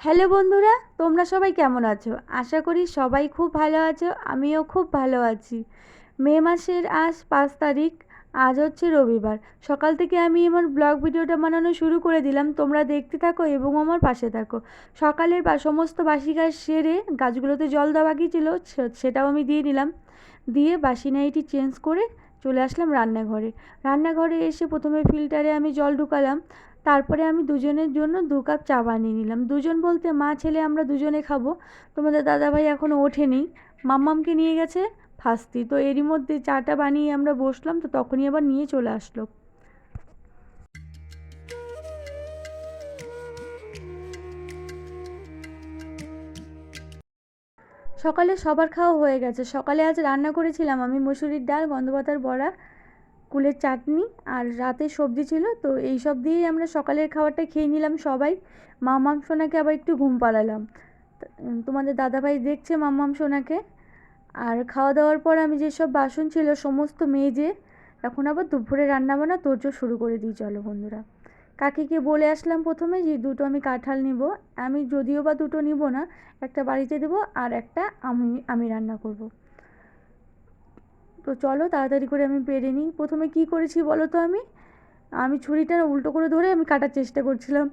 Hello বন্ধুরা, তোমরা সবাই কেমন আছো? আশা করি সবাই খুব ভালো আছো, আমিও খুব ভালো আছি। মে মাসের আজ পাঁচ তারিখ, আজ হচ্ছে রবিবার। সকাল থেকে আমি আমার ব্লগ ভিডিওটা বানানো শুরু করে দিলাম, তোমরা দেখতে থাকো এবং আমার পাশে থাকো। সকালের বা সমস্ত বাসি গাছ সেরে গাছগুলোতে জল দেওয়া বাকি ছিল সেটাও আমি দিয়ে নিলাম। দিয়ে বাসি নাইটি চেঞ্জ করে চলে আসলাম রান্নাঘরে। রান্নাঘরে এসে প্রথমে ফিল্টারে আমি জল ঢুকালাম তারপরে আমি দুজনের জন্য দু কাপ চা বানিয়ে নিলাম। দুজন বলতে, মা, ছেলে, আমরা দুজনে খাব। তোমাদের দাদাভাই এখনও ওঠেনি। মাম্মামকে নিয়ে গেছে ফাস্তি তো এরই মধ্যে চাটা বানিয়ে আমরা বসলাম, তো তখনই আবার নিয়ে চলে আসলো। সকালে সবার খাওয়া হয়ে গেছে। সকালে আজ রান্না করেছিলাম আমি, মুসুরির ডাল, গন্ধপাতার বড়া কুলের চাটনি আর রাতে সবজি ছিল, তো এই সব দিয়েই আমরা সকালের খাবারটা খেয়ে নিলাম সবাই। মামাম সোনাকে আবার একটু ঘুম পাড়ালাম। তোমাদের দাদাভাই দেখছে মামাম সোনাকে। আর খাওয়া দাওয়ার পর আমি যেসব বাসন ছিল সমস্ত মেজে, এখন আবার দুপুরে রান্নাবান্না তোরজোর শুরু করে দিই, চলো বন্ধুরা। কাকিকে বলে আসলাম প্রথমে যে, দুটো আমি কাঁঠাল নিব। আমি যদিও বা দুটো নিব না, একটা বাড়িতে দেবো আর একটা আমি আমি রান্না করব। তো চলো তাড়াতাড়ি করে আমি পেরে নিই। প্রথমে কি করেছি বলো তো আমি? আমি ছুরিটা উল্টো করে ধরে আমি কাটার চেষ্টা করছিলাম।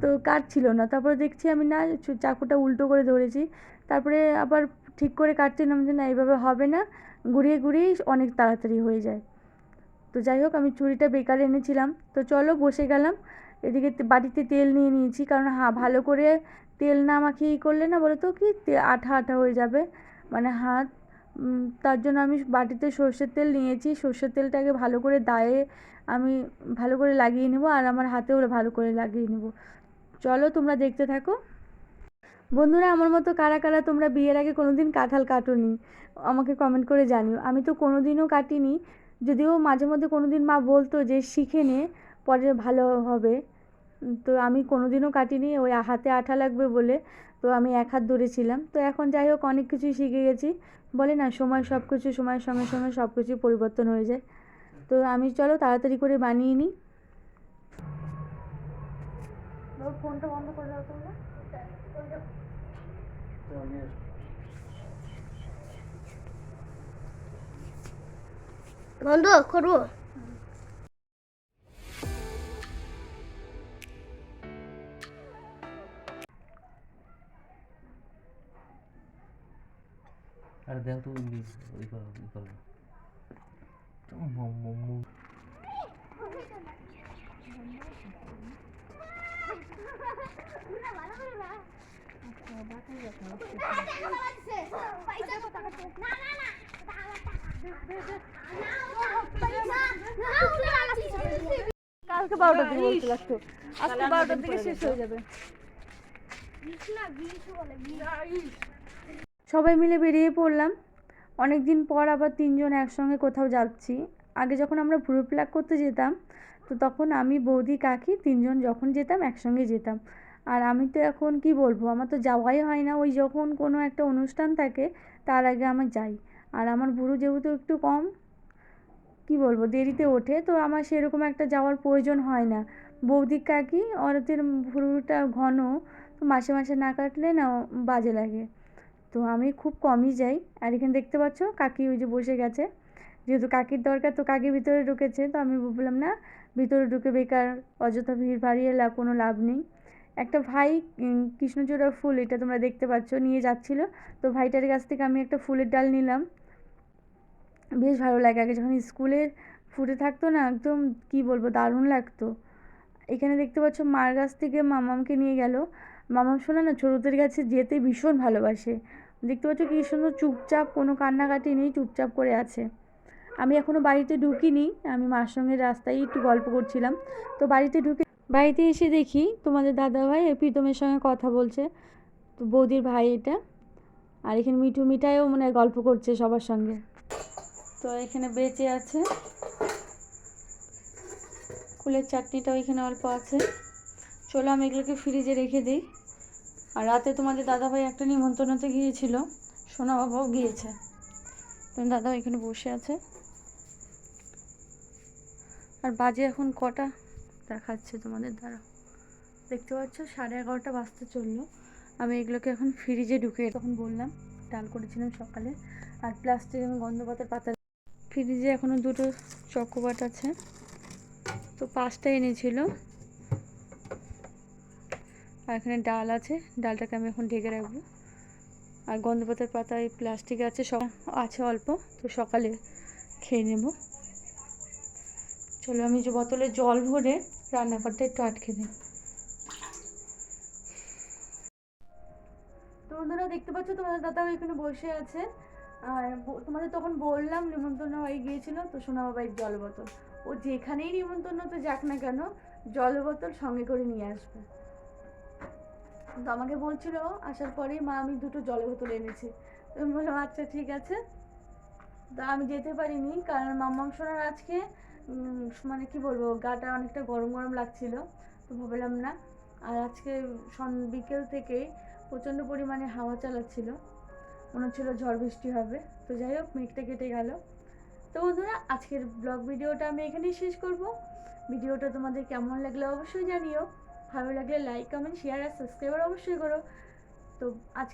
তো কাটছিল না। তারপরে দেখছি আমি না চাকুটা উল্টো করে ধরেছি। তারপরে আবার ঠিক করে কাটছিলাম যে না, এইভাবে হবে না। ঘুরিয়ে ঘুরিয়েই অনেক তাড়াতাড়ি হয়ে যায়। তো যাই হোক, আমি ছুরিটা বেকার এনেছিলাম। তো চলো বসে গেলাম। এদিকে তে- বাটিতে তেল নিয়ে নিয়েছি। কারণ হ্যাঁ ভালো করে তেল না মাখিয়ে করলে না বলো তো কি আঠা আঠা হয়ে যাবে। মানে হাত তার জন্য আমি বাটিতে সর্ষের তেল নিয়েছি। সর্ষের তেলটাকে ভালো করে দায়ে আমি ভালো করে লাগিয়ে নেব আর আমার হাতেও ভালো করে লাগিয়ে নেব। চলো তোমরা দেখতে থাকো। বন্ধুরা, আমার মতো কারা কারা তোমরা বিয়ের আগে কোনো দিন কাঁঠাল কাটোনি, আমাকে কমেন্ট করে জানিও। আমি তো কোনো দিনও কাটিনি, যদিও মাঝে মধ্যে কোনো দিন মা বলতো যে শিখে নে, পরে ভালো হবে। তো আমি কোনো দিনও কাটিনি, ওই হাতে আঠা লাগবে বলে। তো আমি এক হাত দূরে ধরেছিলাম তো এখন যাই হোক অনেক কিছুই শিখে গেছি। বলে না সময় সব কিছু সময়ের সঙ্গে সঙ্গে সব কিছুই পরিবর্তন হয়ে যায়। তো আমি চলো তাড়াতাড়ি করে বানিয়ে নিই। ফোনটা বন্ধ করে দাও তোমরা। বন্ধ করব? আরে দেখো তো ওই ওই করো ওই করো। কালকে বারোটার দিকে বলতে লাগতো। আজকে বারোটার দিকে শেষ হয়ে যাবে। সবাই মিলে বেরিয়ে পড়লাম। অনেক দিন পর আবার তিনজন একসঙ্গে কোথাও যাচ্ছি। আগে যখন আমরা ভুরু প্লাক করতে যেতাম, তো তখন আমি, বৌদি, কাকি তিনজন যখন যেতাম, একসঙ্গে যেতাম। আর আমি তো এখন কি বলব, আমার তো যাওয়াই হয় না। ওই যখন কোনো একটা অনুষ্ঠান থাকে, তার আগে আমি যাই। আর আমার বুড়ো যেহেতু একটু কম, কি বলব, দেরিতে ওঠে, তো আমার সেরকম একটা যাওয়ার প্রয়োজন হয় না। বৌদি, কাকি ওদের ভুরুটা ঘন, তো মাসে মাসে না কাটলে না বাজে লাগে। তো আমি খুব কমই যাই। আর এখানে দেখতে পাচ্ছ, কাকি ওই যে বসে গেছে। যেহেতু কাকির দরকার, তো কাকি ভিতরে ঢুকেছে। তো আমি বললাম, না, ভিতরে ঢুকে বেকার, অযথা ভিড় বাড়িয়ে লাভ, কোনো লাভ নেই। একটা ভাই কৃষ্ণচূড়া ফুল, এটা তোমরা দেখতে পাচ্ছ, নিয়ে যাচ্ছিল। তো ভাইটার কাছ থেকে আমি একটা ফুলের ডাল নিলাম। বেশ ভালো লাগে আগে যখন স্কুলে ফুটে থাকতো না, একদম কি বলব, দারুণ লাগতো। এখানে দেখতে পাচ্ছ, মার কাছ থেকে মামামকে নিয়ে গেল। মামাম শোনা না, ছোটোদের কাছে যেতে ভীষণ ভালোবাসে। দেখতে পাচ্ছ কি সুন্দর চুপচাপ, কোনো কান্নাকাটি নেই, চুপচাপ করে আছে। আমি এখনও বাড়িতে ঢুকিনি, আমি মার সঙ্গে রাস্তায় একটু গল্প করছিলাম। তো বাড়িতে ঢুকে বাড়িতে এসে দেখি তোমাদের দাদা ভাই প্রীতমের সঙ্গে কথা বলছে, তো বৌদির ভাই এটা। আর এখানে মিঠু মিঠাইও মানে গল্প করছে সবার সঙ্গে। তো এখানে বেঁচে আছে। কুলের চাটনিটাও এখানে অল্প আছে। চলো আমি এগুলোকে ফ্রিজে রেখে দিই। আর রাতে তোমাদের দাদাভাই একটা নিমন্ত্রণতে গিয়েছিল। সোনা বাবাও গিয়েছে। তোমার দাদা এখানে বসে আছে। আর বাজে এখন কটা? দেখাচ্ছে তোমাদের দ্বারা। দেখতে পাচ্ছ, সাড়ে এগারোটা বাজতে চলল। আমি এগুলোকে এখন ফ্রিজে ঢুকে তখন বললাম, ডাল করেছিলাম সকালে। আর প্লাস্টিক আমি গন্ধ পাতার পাতা ফ্রিজে এখনও দুটো চকোবাট আছে। তো পাঁচটা এনেছিল। আর এখানে ডাল আছে, ডালটাকে আমি এখন ঢেকে রাখব। আর গন্ধ পাতার পাতায় প্লাস্টিক আছে, সব আছে অল্প, তো সকালে খেয়ে নেব। চলো আমি যে বোতলে জল ভরে রান্নাঘরটা একটু আটকে দিই। বন্ধুরা, দেখতে পাচ্ছ তোমাদের দাদা এখানে বসে আছে। আর তোমাদের তখন বললাম নিমন্ত্রণ হয়ে গিয়েছিল, তো সোনা বাবার জল বোতল। ও যেখানেই নিমন্ত্রণ তো যাক না কেন, জল বোতল সঙ্গে করে নিয়ে আসবে। তো আমাকে বলছিল, আসার পরেই মা আমি দুটো জলের বোতল এনেছি। তো আমি বললাম আচ্ছা ঠিক আছে। তো আমি যেতে পারিনি, কারণ মাম্মাম সোনার আজকে মানে কি বলব, গাটা অনেকটা গরম গরম লাগছিল, তো ভাবলাম না। আর আজকে সন, বিকেল থেকে প্রচণ্ড পরিমাণে হাওয়া চালাচ্ছিল। মনে হচ্ছিল ঝড় বৃষ্টি হবে। তো যাই হোক, মেঘটা কেটে গেল। তো বন্ধুরা, আজকের ব্লগ ভিডিওটা আমি এখানেই শেষ করব। ভিডিওটা তোমাদের কেমন লাগল অবশ্যই জানিও। ভালো লাগলে লাইক কমেন্ট শেয়ার আর সাবস্ক্রাইবার অবশ্যই করো। তো আজ